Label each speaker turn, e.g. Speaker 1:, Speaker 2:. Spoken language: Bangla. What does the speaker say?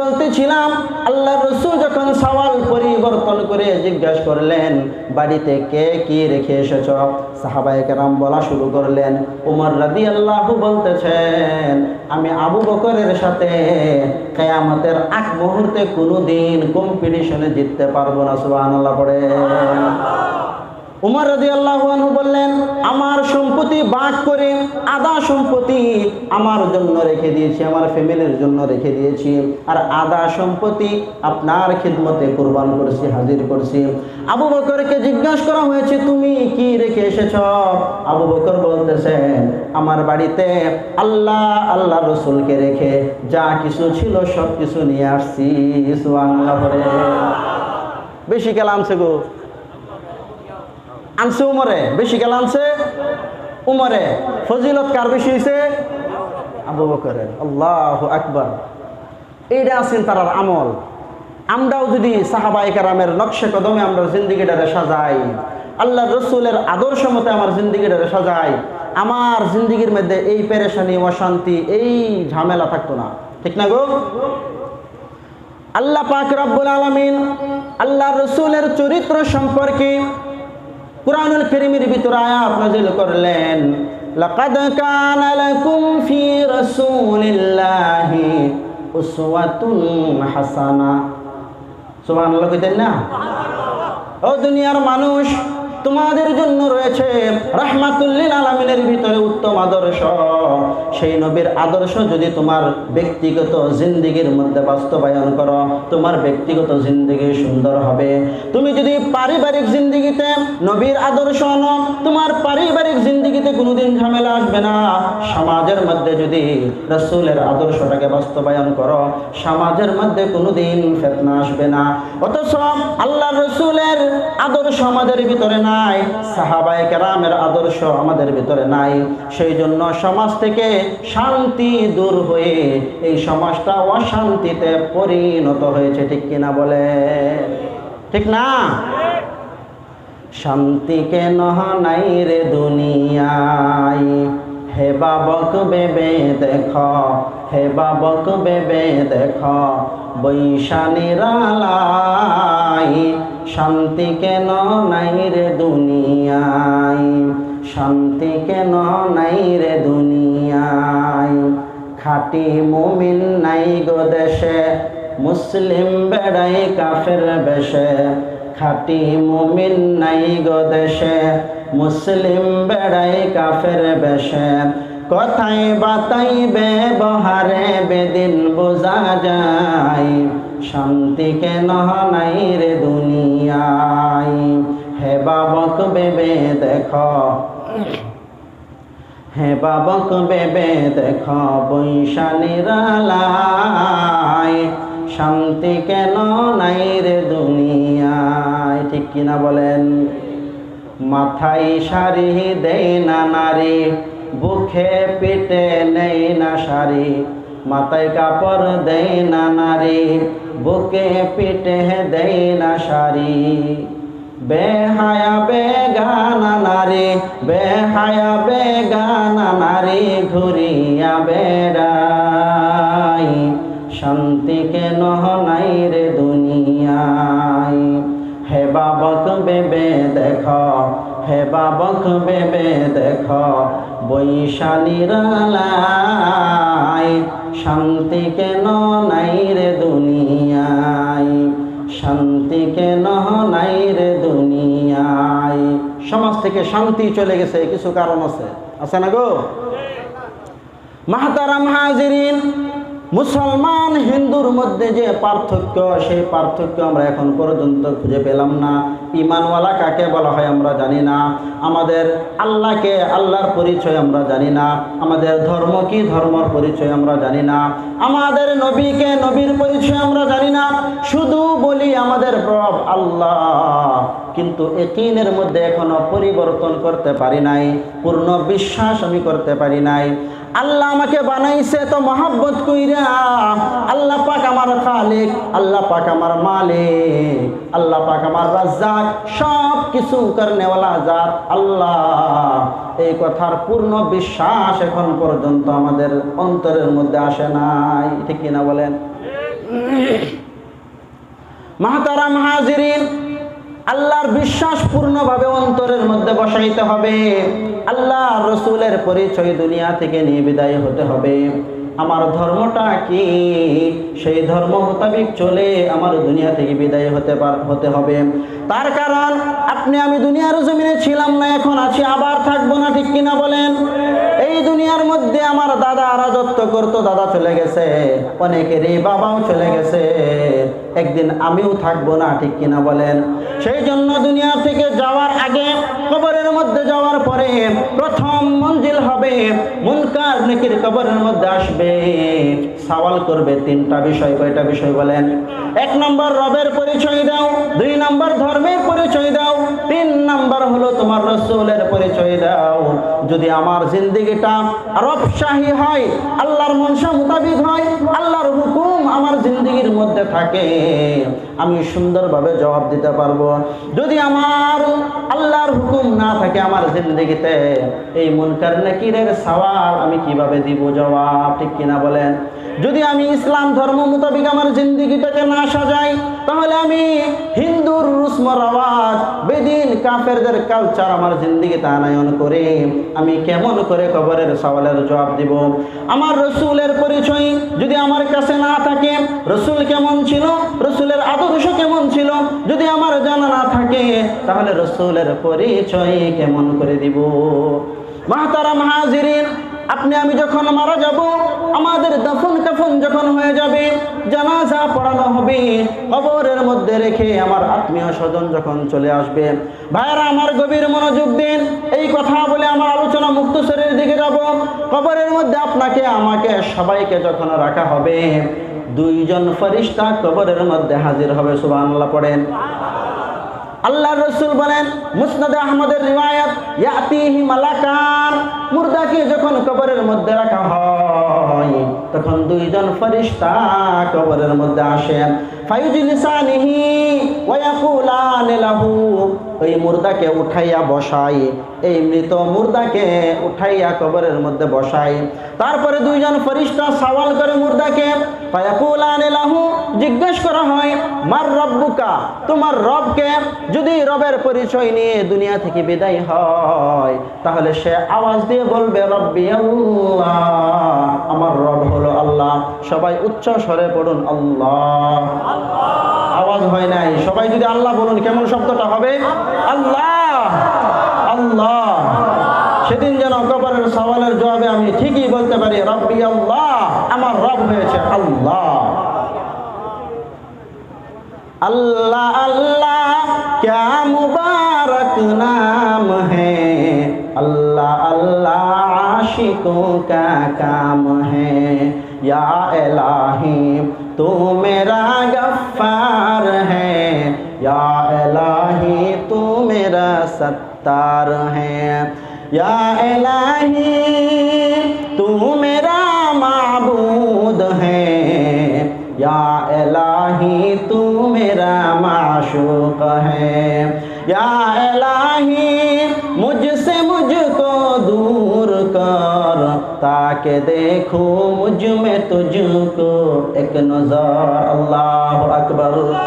Speaker 1: বলতেছিলাম আল্লাহ রসুল যখন সওয়াল পরিবর্তন করে জিজ্ঞাসা করলেন, বাড়িতে কে কি রেখে এসেছ? সাহাবায়ে কেরাম বলা শুরু করলেন, উমর রাদি আল্লাহ বলতেছেন, আমি আবু বকরের সাথে কেয়ামতের আগ মুহূর্তে কোনো দিন কম্পিটিশনে জিততে পারব না, সুবহানাল্লাহ পড়ে উমর রাজি আল্লাহানু বললেন, আমার সম্পত্তি বাক করে আদা সম্পত্তি আমার জন্য রেখে দিয়েছি, আমার ফ্যামিলির জন্য রেখে দিয়েছি। আর আদা সম্পত্তি আপনার খিদমতে কোরবান করছি, হাজির করছি। আবু বকরকে জিজ্ঞাসা করা হয়েছে, তুমি কি রেখে এসেছ? আবু বকর বলতেছেন, আমার বাড়িতে আল্লাহ আল্লাহ রসুলকে রেখে যা কিছু ছিল সব কিছু নিয়ে আসছি বেশি কেলা আনছে গো। আনছে উমরে? বেশি গেল আনছে? উমরে। ফজিলত কার বেশি হয়েছে আবু বকরের। আল্লাহ আকবার। এইটা আছেন তার আমল। আমরাও যদি সাহাবাই কারামের নকশে কদমে আমরা জিন্দিগিটারে সাজাই আল্লাহ রসুলের আদর্শ মতে আমার জিন্দিগিটারে সাজাই, আমার জিন্দিগির মধ্যে এই পেরেশানি, অশান্তি, এই ঝামেলা থাকতো না। ঠিক না গো? আল্লাহ পাক রব্বুল আলমিন আল্লাহ রসুলের চরিত্র সম্পর্কে কুরআনুল করিমের ভিতরে আয়াত নাজিল করলেন লাকাদ কানা লাকুম ফি রাসূলিল্লাহি উসওয়াতুন হাসানা। সুবহানাল্লাহ কইতেন না? ও দুনিয়ার মানুষ তোমাদের জন্য রয়েছে রাহমাতুল্লিল আলামিনের ভিতরে উত্তম আদর্শ। সেই নবীর আদর্শ যদি তোমার ব্যক্তিগত জিন্দিগির মধ্যে বাস্তবায়ন করো, তোমার ব্যক্তিগত জিন্দিগি সুন্দর হবে। তুমি যদি পারিবারিক জিন্দিগিতে নবীর আদর্শ আনো, তোমার পারিবারিক জিন্দিগিতে কোনোদিন ঝামেলা আসবে না। সমাজের মধ্যে যদি রসুলের আদর্শটাকে বাস্তবায়ন করো, সমাজের মধ্যে কোনোদিন ফেতনা আসবে না। অথচ আল্লাহ রসুলের আদর্শ আমাদের ভিতরে নাই সাহাবাই কেরামের আদর্শ আমাদের ভিতরে নাই। সেই জন্য সমাজ থেকে শান্তি দূর হয়ে এই সমাজটা অশান্তিতে পরিণত হয়েছে, ঠিক কিনা বলে? ঠিক না? শান্তি কেন নাই রে দুনিয়ায়? হে বাবক বেবে দেখ, হে বাবক বেবে দেখ বৈশানীর আলাই শান্তি কেন নাই রে দুনিয়ায়? শান্তি কেন নাই রে দুনিয়ায়? খাটি মুমিন নাই গো দেশে, মুসলিম বেড়াই কাফের বেশে। খাটি মুমিন নাই গো দেশে, মুসলিম বেড়াই কাফের বেশে। কথাই বাতাই ব্যবহারে বেদিন বোঝা যায়, শান্তি কেন নাই রে দুনিয়ায়? হে বাবক বেবে দেখ হে বাবক বেবে দেখ বৈশালীর আলায় শান্তি কেন নাই রে দুনিয়ায়? ঠিক কিনা বলেন? মাথায় শাড়ি দেই না নারী, বুকে পিটে নেই না শাড়ি, মাথায় কাপড় দেই না নারী, বুকে পিটে দেই না শাড়ি। বেহায়া বেগানা নারী বেহায়া বেগানা নারী ঘুরিয়া বেড়াই। শান্তি কেন নাই রে দুনিয়ায়? হে বাবক বেবে দেখ, হে বাবক বেবে দেখ, বৈশালীর লাই শান্তি কেন নাই রে দুনিয়ায়? শান্তি কেন নাই রে দুনিয়ায়? সমাজ থেকে শান্তি চলে গেছে কিছু কারণ আছে। আছে না গো? মাহতারাম হাজিরিন মুসলমান হিন্দুর মধ্যে যে পার্থক্য, সেই পার্থক্য আমরা এখন পর্যন্ত খুঁজে পেলাম না। ইমানওয়ালা কাকে বলা হয় আমরা জানি না। আমাদের আল্লাহকে, আল্লাহর পরিচয় আমরা জানি না। আমাদের ধর্ম কি ধর্মর পরিচয় আমরা জানি না। আমাদের নবীকে নবীর পরিচয় আমরা জানি না। শুধু বলি আমাদের প্রভ আল্লাহ। কিন্তু একিনের মধ্যে এখনও পরিবর্তন করতে পারি নাই। পূর্ণ বিশ্বাস আমি করতে পারি নাই। আল্লাহ আমাকে বানাইছে তো মহাব্বত কইরা। আল্লাহ পাক আমার খালিক আল্লাহ পাক আমার মালিক আল্লাহ পাক আমার রাজ্জাক সব কিছু করনেওয়ালা জাত আল্লাহ। এই কথার পূর্ণ বিশ্বাস এখন পর্যন্ত আমাদের অন্তরের মধ্যে আসে নাই। ঠিক কিনা বলেন? মাহাতারা মাহাজিরিন আল্লাহর বিশ্বাস পূর্ণভাবে অন্তরের মধ্যে বসাইতে হবে। আল্লাহ রসুলের পরিচয় দুনিয়া থেকে নিয়ে বিদায় হতে হবে। আমার ধর্মটা কি? সেই ধর্ম মোতাবিক চলে আমার দুনিয়া থেকে বিদায় হতে পার হতে হবে। তার কারণ, আপনি আমি দুনিয়ার জমিনে ছিলাম না, এখন আছি, আবার থাকব না, ঠিক কিনা বলেন? এই দুনিয়ার মধ্যে আমার দাদা রাজত্ব করতো, দাদা চলে গেছে। অনেকেরই বাবাও চলে গেছে। একদিন আমিও থাকব না, ঠিক কিনা বলেন? সেই জন্য দুনিয়া থেকে যাওয়ার আগে, কবরের মধ্যে যাওয়ার পরে প্রথম মঞ্জিল হবে, মুনকার নেকির কবরের মধ্যে আসবে। সওয়াল করবে তিনটা বিষয়, কয়টা বিষয় বলেন? এক নম্বর রবের পরিচয় দাও, দুই নম্বর ধর্মের পরিচয় দাও, তিন নম্বর হলো তোমার রসুলের পরিচয় দাও। যদি আমার জিন্দিগিটা রবশাহী হয়, আল্লাহর মনসা মোতাবিক হয়, আল্লাহর হুকুম আমার জিন্দিগির মধ্যে থাকে, আমি সুন্দরভাবে জবাব দিতে পারব। যদি আমার আল্লাহর হুকুম না থাকে আমার জিন্দিগিতে, এই মুনকার নাকিরের সওয়াল আমি কীভাবে দিব জবাব, ঠিক কিনা বলেন? যদি আমি ইসলাম ধর্ম মোতাবিক আমার জিন্দগিটাকে না সাজাই, তাহলে আমি হিন্দুর রুস্ম রওয়াজ, বেদিন কাফেরদের কালচার আমার জিন্দিগিতে আনায়ন করে। আমি কেমন করে কবরের সওয়ালের জবাব দিব? আমার রসুলের পরিচয় যদি আমার কাছে না থাকে রসুল কেমন ছিল? রসুলের আদর্শ কেমন ছিল? যদি আমার জানা না থাকে, তাহলে রসুলের পরিচয় কেমন করে দিব? মাহতারা মাহাজিরিন আপনি, আমি যখন মারা যাব, আমাদের দাফন কাফন যখন হয়ে যাবে, জানাজা পড়ানো হবে, কবরের মধ্যে রেখে আমার আত্মীয় স্বজন যখন চলে আসবে ভাইরা আমার গভীর মনোযোগ দিন। এই কথা বলে আমার আলোচনা মুক্তসরের দিকে যাব। কবরের মধ্যে আপনাকে, আমাকে সবাইকে যখন রাখা হবে দুইজন ফরিস্তা কবরের মধ্যে হাজির হবে, সুবহানাল্লাহ পড়েন। আল্লাহ রসুল বলেন, মুসনাদে আহমদের রিওয়ায়াত, ইয়াতিহি মালাকান, মুর্দাকে যখন কবরের মধ্যে রাখা হয়, তখন দুইজন ফরিস্তা কবরের মধ্যে আসেন। ফায়ুজলিসানিহি ওয়া ইয়াকুলান লাহু ওই মুর্দাকে উঠাইয়া বসাই, এই মৃত মুর্দাকে উঠাইয়া কবরের মধ্যে বসাই। তারপরে দুইজন ফরিস্তা সওয়াল করে মুর্দাকে লাহু জিজ্ঞেস করা হয়, মার রব্বুকা? তোমার রবকে যদি রবের পরিচয় নিয়ে দুনিয়া থেকে বিদায় হয়, তাহলে সে আওয়াজ দিয়ে বলবে, রব্বি আল্লাহ, আমার রব হলো আল্লাহ, সবাই উচ্চ স্বরে পড়ুন আল্লাহ আল্লাহ। আওয়াজ হয় নাই সবাই যদি আল্লাহ বলুন কেমন শব্দটা হবে আল্লাহ আল্লাহ সেদিন যেন কবরের সওয়ালের জবাবে আমি ঠিকই বলতে পারি রব্বি আল্লাহ আমার রব হয়েছে আল্লাহ अल्लाह अल्लाह क्या मुबारक नाम है अल्लाह अल्लाह आशिकों का काम है या इलाही तू मेरा सत्तार है। या इलाही, तू मेरा माबूद है। या इलाही, तू मेरा माशूक है। या इलाही, मुझसे मुझको दूर कर, ताकि देखो मुझमें तुझको एक नज़र। अल्लाह अकबर।